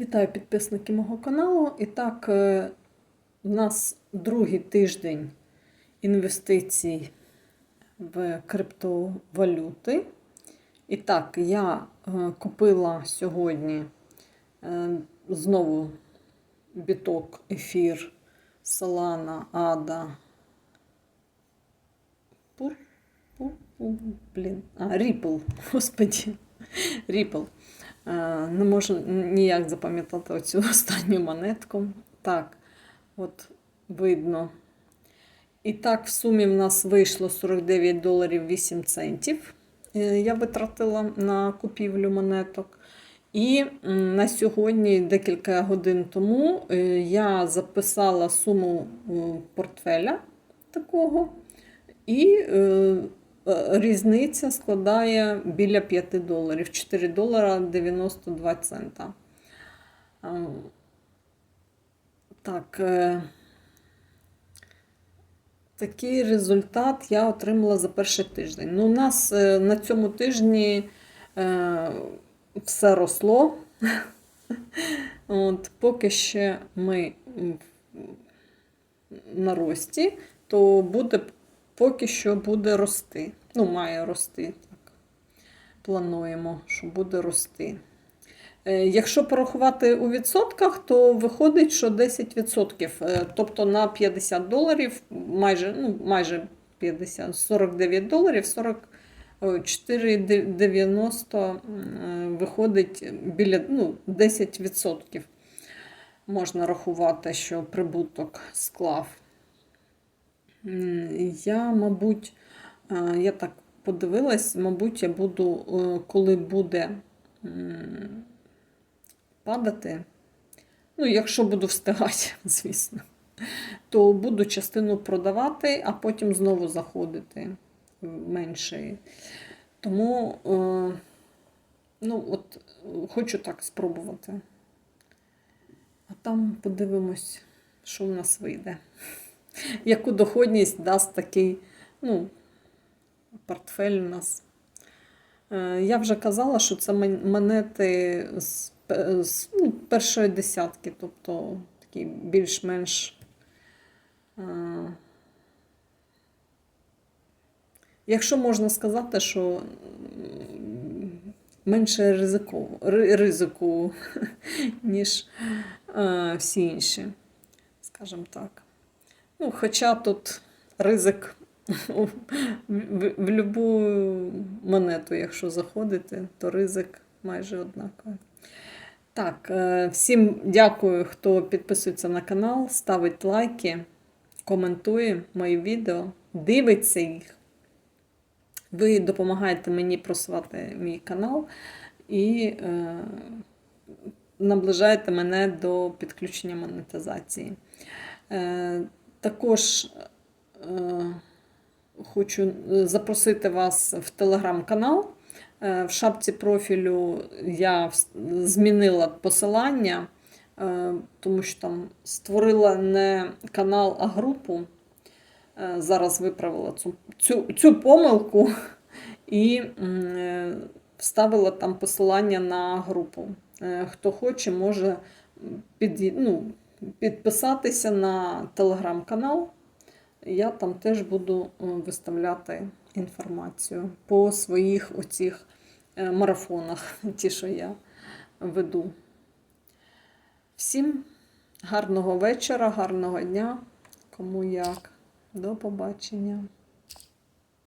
Вітаю підписники мого каналу. І так, е, у нас другий тиждень інвестицій в криптовалюти. І так, я е, купила сьогодні е, знову біток, ефір, Солана, Ада. Блін. А, Ріпл, господі. Ріпл. Е, Не можу ніяк запам'ятати оцю останню монетку. Так, от видно. І так, в сумі в нас вийшло 49 доларів 8 центів. Е, Я витратила на купівлю монеток. І на сьогодні, декілька годин тому, е, я записала суму портфеля такого. І різниця складає біля 5 доларів. 4 долара 92 цента. Так. е, Такий результат я отримала за перший тиждень. Ну, у нас е, на цьому тижні е, все росло. От, поки ще ми на рості, то буде поки що буде рости. Ну, має рости. Так. Плануємо, що буде рости. Е, Якщо порахувати у відсотках, то виходить, що 10%. Е, Тобто на 50 доларів, майже, ну, майже 50, 49 доларів, 44,90 е, виходить біля ну, 10%. Можна рахувати, що прибуток склав. Я, мабуть, е, я так подивилась, мабуть, я буду, е, коли буде падати, ну, якщо буду встигати, звісно, то буду частину продавати, а потім знову заходити менше. Тому, е, ну, от, хочу так спробувати. А там подивимось, що в нас вийде. Яку доходність дасть такий, ну, портфель у нас. Е, Я вже казала, що це монети з, ну, першої десятки, тобто такі більш-менш. е, Якщо можна сказати, що менше ризику, ризику ніж е, всі інші, скажімо так. Ну, хоча тут ризик в, в, в любу монету, якщо заходити, то ризик майже однаковий. Так, е, всім дякую, хто підписується на канал, ставить лайки, коментує мої відео, дивиться їх. Ви допомагаєте мені просувати мій канал і е, наближаєте мене до підключення монетизації. Е, також е, хочу запросити вас в телеграм-канал. Е, В шапці профілю я змінила посилання, е, тому що там створила не канал, а групу. Е, Зараз виправила цю, цю, цю помилку і е, вставила там посилання на групу. Е, Хто хоче, може під, ну, підписатися на телеграм-канал. Я там теж буду е, виставляти інформацію по своїх оцих е, марафонах, ті, що я веду. Всім гарного вечора, гарного дня, кому як. До побачення.